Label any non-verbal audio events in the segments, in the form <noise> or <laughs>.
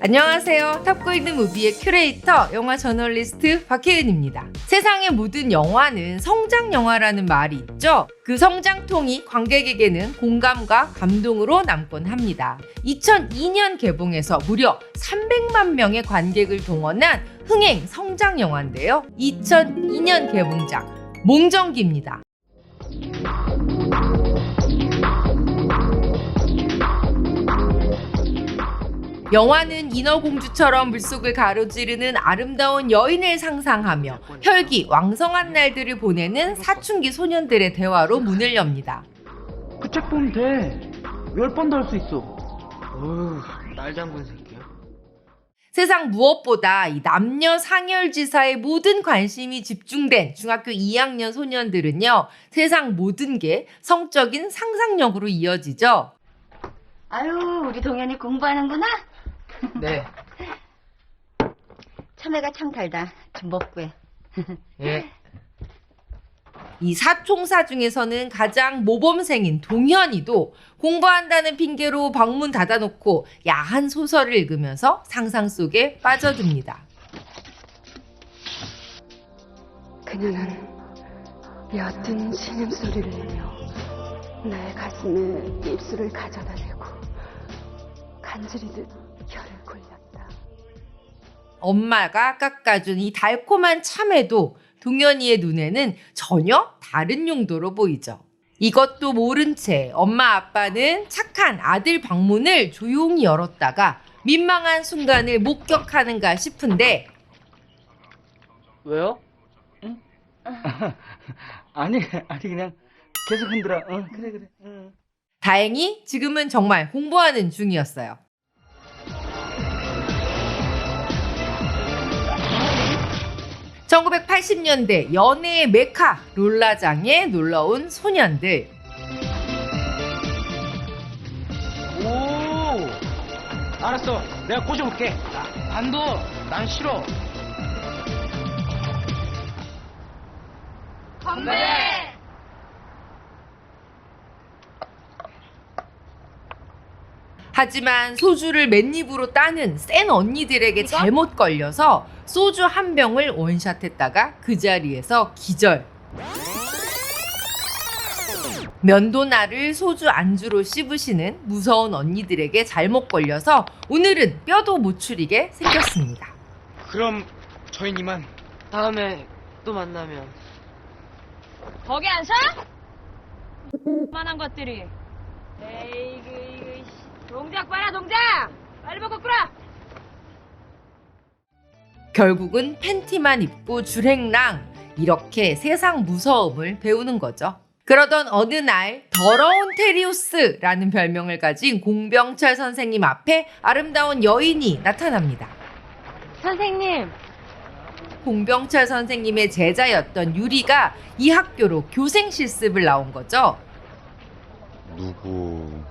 안녕하세요. 탑골드 무비의 큐레이터, 영화 저널리스트 박혜은입니다. 세상의 모든 영화는 성장 영화라는 말이 있죠. 그 성장통이 관객에게는 공감과 감동으로 남곤 합니다. 2002년 개봉해서 무려 300만 명의 관객을 동원한 흥행 성장 영화인데요. 2002년 개봉작 몽정기입니다. 영화는 인어공주처럼 물속을 가로지르는 아름다운 여인을 상상하며 혈기 왕성한 날들을 보내는 사춘기 소년들의 대화로 문을 엽니다. 그 책 보면 돼. 열 번도 할수 있어. 어휴, 날 잠근 새끼야. 세상 무엇보다 이 남녀 상열지사의 모든 관심이 집중된 중학교 2학년 소년들은요, 세상 모든 게 성적인 상상력으로 이어지죠. 아유, 우리 동현이 공부하는구나? 네. 참외가 참 달다. 좀 먹고 해. 예. 이 사총사 중에서는 가장 모범생인 동현이도 공부한다는 핑계로 방문 닫아놓고 야한 소설을 읽으면서 상상 속에 빠져듭니다. 그녀는 옅은 신음 소리를 내며 내 가슴에 입술을 가져다 대고 간지리듯. 엄마가 깎아준 이 달콤한 참외도 동현이의 눈에는 전혀 다른 용도로 보이죠. 이것도 모른 채 엄마 아빠는 착한 아들 방문을 조용히 열었다가 민망한 순간을 목격하는가 싶은데 왜요? 응? <laughs> 아니, 아니 그냥 계속 흔들어. 응, 그래 그래. 응. 다행히 지금은 정말 공부하는 중이었어요. (1980년대) 연애의 메카 롤라장에 놀러온 소년들 오. 알았어. 내가 꼬셔볼게. 반도. 난 싫어. 하지만 소주를 맨입으로 따는 센 언니들에게 잘못 걸려서 소주 한 병을 원샷했다가 그 자리에서 기절. 면도날을 소주 안주로 씹으시는 무서운 언니들에게 잘못 걸려서 오늘은 뼈도 못 추리게 생겼습니다. 그럼 저희는 이만. 다음에 또 만나면. 거기 안 서? 만한 것들이. 에이그 이그 씨. 동작 봐라 동작. 빨리 먹고 끓어. 결국은 팬티만 입고 줄행랑 이렇게 세상 무서움을 배우는 거죠. 그러던 어느 날 더러운 테리우스라는 별명을 가진 공병철 선생님 앞에 아름다운 여인이 나타납니다. 선생님. 공병철 선생님의 제자였던 유리가 이 학교로 교생 실습을 나온 거죠. 누구시죠?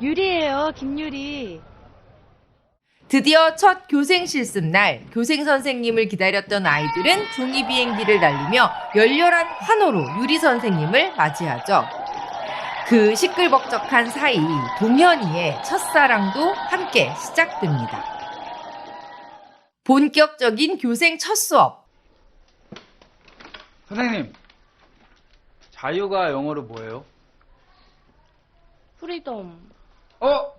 유리예요 김유리. 드디어 첫 교생 실습 날 교생 선생님을 기다렸던 아이들은 종이 비행기를 날리며 열렬한 환호로 유리 선생님을 맞이하죠. 그 시끌벅적한 사이 동현이의 첫사랑도 함께 시작됩니다. 본격적인 교생 첫 수업. 선생님. 자유가 영어로 뭐예요? 프리덤. 어?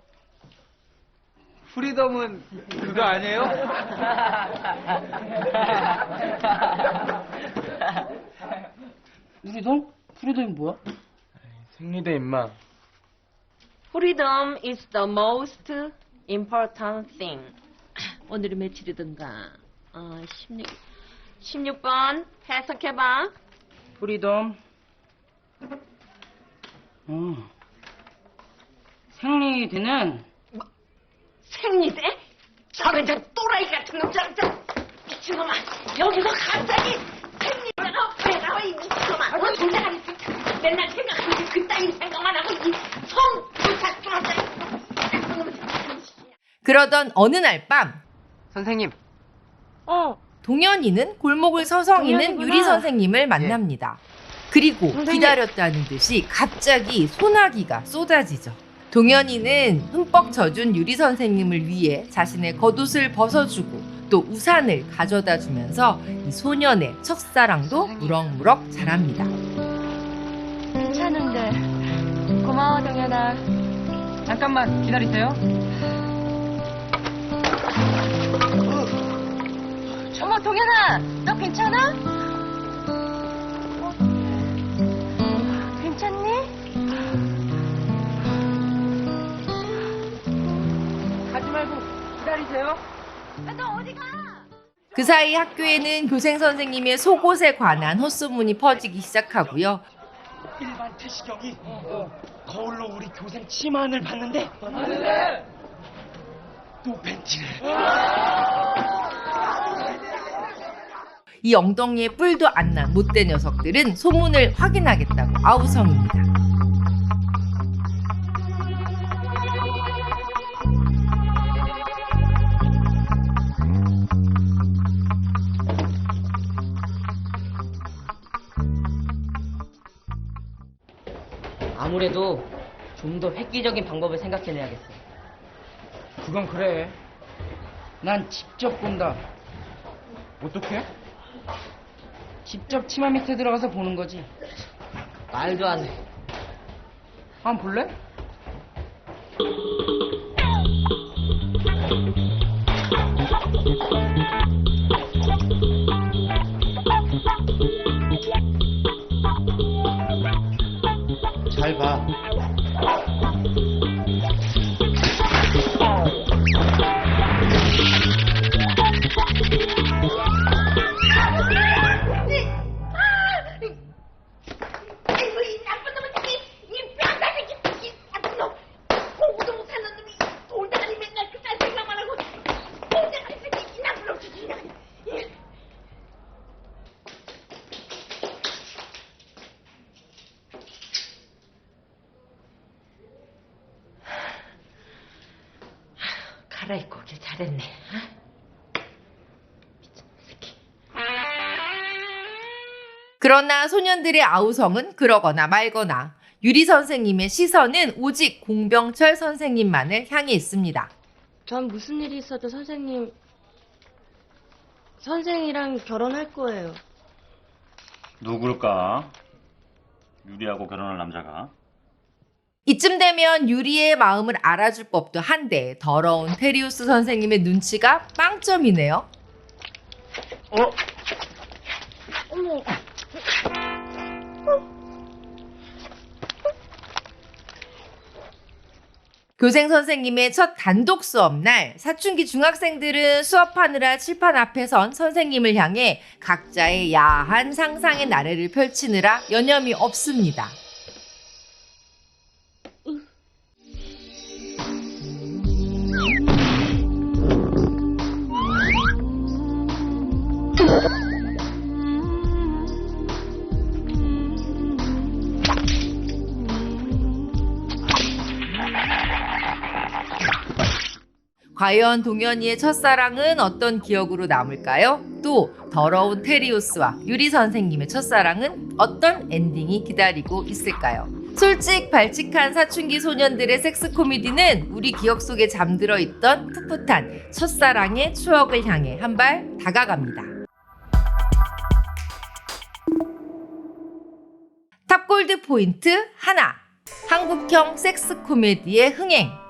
프리덤은 그거 아니에요? 프리덤? 프리덤이 뭐야? 생리대 임마. Freedom is the most important thing. 오늘이 며칠이든가. 어, 16, 16번 해석해봐. 프리덤. 어. 생리대는 생리대? 저런 저 또라이 같은 놈, 저, 저 미친놈아. 여기서 갑자기 생리대가 왜 나와, 이 미친놈아. 너 동생아리 맨날 생각하는 게 그따위 생각만 하고, 이 성, 부탁 좀 하자. 그러던 어느 날 밤 선생님. 어, 동현이는 골목을 서성이는 동현이구나. 유리 선생님을 만납니다. 그리고 선생님. 기다렸다는 듯이 갑자기 소나기가 쏟아지죠. 동현이는 흠뻑 젖은 유리 선생님을 위해 자신의 겉옷을 벗어주고 또 우산을 가져다 주면서 이 소년의 첫사랑도 무럭무럭 자랍니다. 괜찮은데. 고마워, 동현아. 잠깐만 기다리세요. 어머, 동현아! 너 괜찮아? 너 어디 가? 그 사이 학교에는 교생 선생님의 속옷에 관한 헛소문이 퍼지기 시작하고요. 일반 태시경이 거울로 우리 교생 치마를 봤는데 또 팬티를 이 엉덩이에 뿔도 안 난 못된 녀석들은 소문을 확인하겠다고 아우성입니다. 아무래도 좀 더 획기적인 방법을 생각해내야겠어. 그건 그래. 난 직접 본다. 어떻게? 직접 치마 밑에 들어가서 보는 거지. 말도 안 돼. 한 번 볼래? <laughs> 잘 봐. 갈아입고 오길 잘했네. 어? 그러나 소년들의 아우성은 그러거나 말거나 유리 선생님의 시선은 오직 공병철 선생님만을 향해 있습니다. 전 무슨 일이 있어도 선생님, 선생이랑 결혼할 거예요. 누굴까? 유리하고 결혼할 남자가? 이쯤 되면 유리의 마음을 알아줄 법도 한데 더러운 테리우스 선생님의 눈치가 빵점이네요. 어? 교생 선생님의 첫 단독 수업 날 사춘기 중학생들은 수업하느라 칠판 앞에 선 선생님을 향해 각자의 야한 상상의 나래를 펼치느라 여념이 없습니다. 과연 동현이의 첫사랑은 어떤 기억으로 남을까요? 또 더러운 테리우스와 유리 선생님의 첫사랑은 어떤 엔딩이 기다리고 있을까요? 솔직 발칙한 사춘기 소년들의 섹스 코미디는 우리 기억 속에 잠들어 있던 풋풋한 첫사랑의 추억을 향해 한 발 다가갑니다. 탑골드 포인트 하나. 한국형 섹스 코미디의 흥행.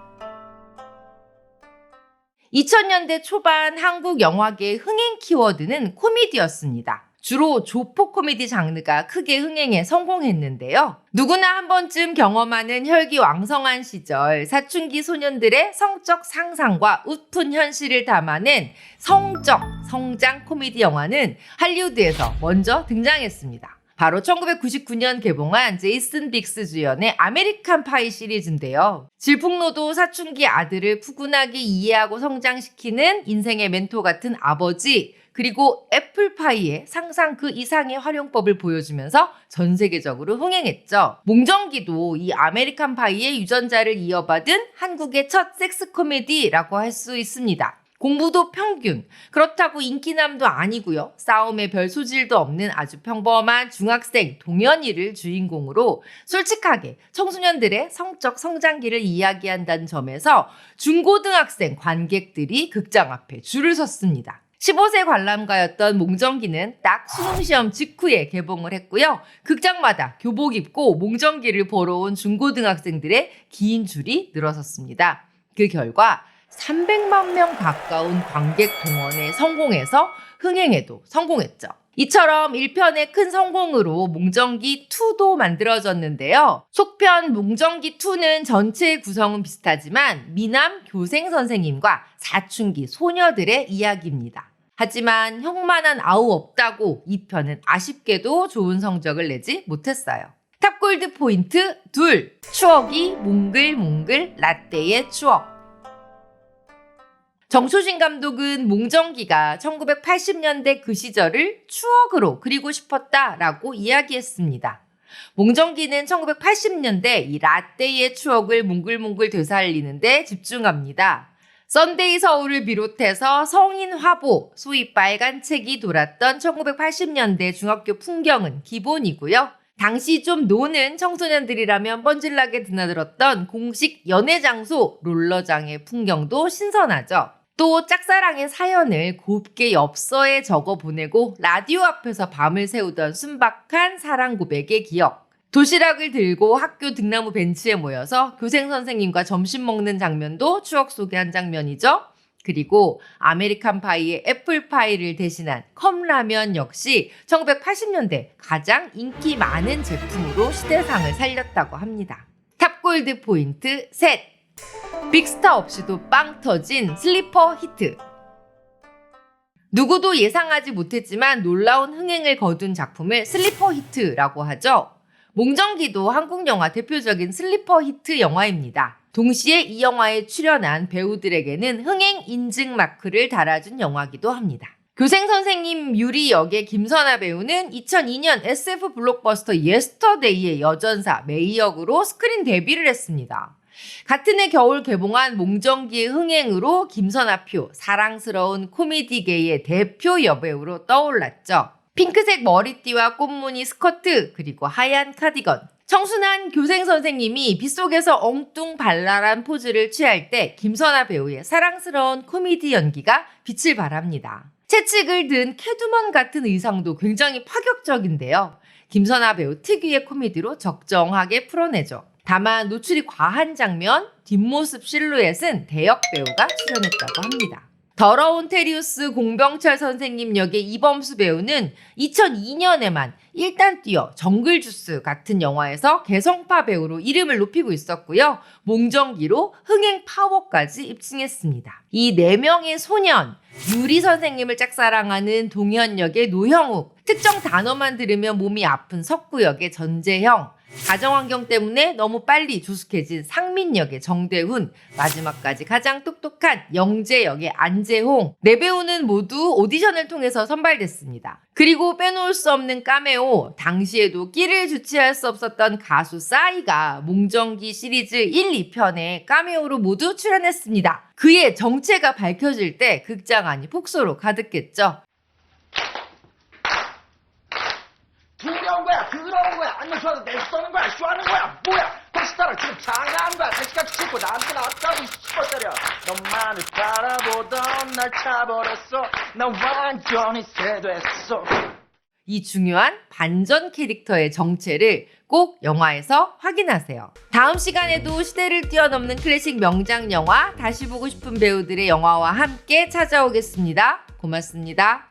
2000년대 초반 한국 영화계의 흥행 키워드는 코미디였습니다. 주로 조폭 코미디 장르가 크게 흥행에 성공했는데요. 누구나 한 번쯤 경험하는 혈기 왕성한 시절 사춘기 소년들의 성적 상상과 웃픈 현실을 담아낸 성적 성장 코미디 영화는 할리우드에서 먼저 등장했습니다. 바로 1999년 개봉한 제이슨 빅스 주연의 아메리칸 파이 시리즈인데요. 질풍노도 사춘기 아들을 푸근하게 이해하고 성장시키는 인생의 멘토 같은 아버지, 그리고 애플파이의 상상 그 이상의 활용법을 보여주면서 전 세계적으로 흥행했죠. 몽정기도 이 아메리칸 파이의 유전자를 이어받은 한국의 첫 섹스 코미디라고 할 수 있습니다. 공부도 평균. 그렇다고 인기남도 아니고요. 싸움에 별 소질도 없는 아주 평범한 중학생 동현이를 주인공으로 솔직하게 청소년들의 성적 성장기를 이야기한다는 점에서 중고등학생 관객들이 극장 앞에 줄을 섰습니다. 15세 관람가였던 몽정기는 딱 수능시험 직후에 개봉을 했고요. 극장마다 교복 입고 몽정기를 보러 온 중고등학생들의 긴 줄이 늘어섰습니다. 그 결과 300만 명 가까운 관객 동원에 성공해서 흥행에도 성공했죠. 이처럼 1편의 큰 성공으로 몽정기 2도 만들어졌는데요. 속편 몽정기 2는 전체의 구성은 비슷하지만 미남 교생 선생님과 사춘기 소녀들의 이야기입니다. 하지만 형만한 아우 없다고 2편은 아쉽게도 좋은 성적을 내지 못했어요. 탑골드 포인트 둘 추억이 몽글몽글 라떼의 추억 정초진 감독은 몽정기가 1980년대 그 시절을 추억으로 그리고 싶었다라고 이야기했습니다. 몽정기는 1980년대 이 라떼의 추억을 몽글몽글 되살리는데 집중합니다. 썬데이 서울을 비롯해서 성인 화보, 소위 빨간 책이 돌았던 1980년대 중학교 풍경은 기본이고요. 당시 좀 노는 청소년들이라면 뻔질나게 드나들었던 공식 연애 장소 롤러장의 풍경도 신선하죠. 또 짝사랑의 사연을 곱게 엽서에 적어 보내고 라디오 앞에서 밤을 새우던 순박한 사랑 고백의 기억. 도시락을 들고 학교 등나무 벤치에 모여서 교생 선생님과 점심 먹는 장면도 추억 속의 한 장면이죠. 그리고 아메리칸 파이의 애플파이를 대신한 컵라면 역시 1980년대 가장 인기 많은 제품으로 시대상을 살렸다고 합니다. 탑골드 포인트 셋! 빅스타 없이도 빵 터진 슬리퍼 히트. 누구도 예상하지 못했지만 놀라운 흥행을 거둔 작품을 슬리퍼 히트라고 하죠. 몽정기도 한국 영화 대표적인 슬리퍼 히트 영화입니다. 동시에 이 영화에 출연한 배우들에게는 흥행 인증 마크를 달아준 영화기도 합니다. 교생 선생님 유리 역의 김선아 배우는 2002년 SF 블록버스터 예스터데이의 여전사 메이 역으로 스크린 데뷔를 했습니다. 같은 해 겨울 개봉한 몽정기의 흥행으로 김선아표 사랑스러운 코미디계의 대표 여배우로 떠올랐죠. 핑크색 머리띠와 꽃무늬 스커트 그리고 하얀 카디건 청순한 교생 선생님이 빗속에서 엉뚱 발랄한 포즈를 취할 때 김선아 배우의 사랑스러운 코미디 연기가 빛을 발합니다. 채찍을 든 캐두먼 같은 의상도 굉장히 파격적인데요. 김선아 배우 특유의 코미디로 적정하게 풀어내죠. 다만 노출이 과한 장면, 뒷모습 실루엣은 대역 배우가 출연했다고 합니다. 더러운 테리우스 공병철 선생님 역의 이범수 배우는 2002년에만 일단 뛰어 정글 주스 같은 영화에서 개성파 배우로 이름을 높이고 있었고요. 몽정기로 흥행 파워까지 입증했습니다. 이네 명의 소년, 유리 선생님을 짝사랑하는 동현 역의 노형욱, 특정 단어만 들으면 몸이 아픈 석구 역의 전재형, 가정환경 때문에 너무 빨리 조숙해진 상민 역의 정대훈, 마지막까지 가장 똑똑한 영재 역의 안재홍. 네 배우는 모두 오디션을 통해서 선발됐습니다. 그리고 빼놓을 수 없는 카메오, 당시에도 끼를 주체할 수 없었던 가수 싸이가 몽정기 시리즈 1, 2편에 카메오로 모두 출연했습니다. 그의 정체가 밝혀질 때 극장 안이 폭소로 가득했죠. 두려운 거야, 안녕 좋아도 내 쏘는 거야, 쇼하는 거야, 뭐야? 혹시 따라 지금 장난하는 거야, 대시같이 치고 나한테 나왔다고 싶었다려. 너만을 바라보던 날 차버렸어, 나 완전히 세됐어. 이 중요한 반전 캐릭터의 정체를 꼭 영화에서 확인하세요. 다음 시간에도 시대를 뛰어넘는 클래식 명장 영화, 다시 보고 싶은 배우들의 영화와 함께 찾아오겠습니다. 고맙습니다.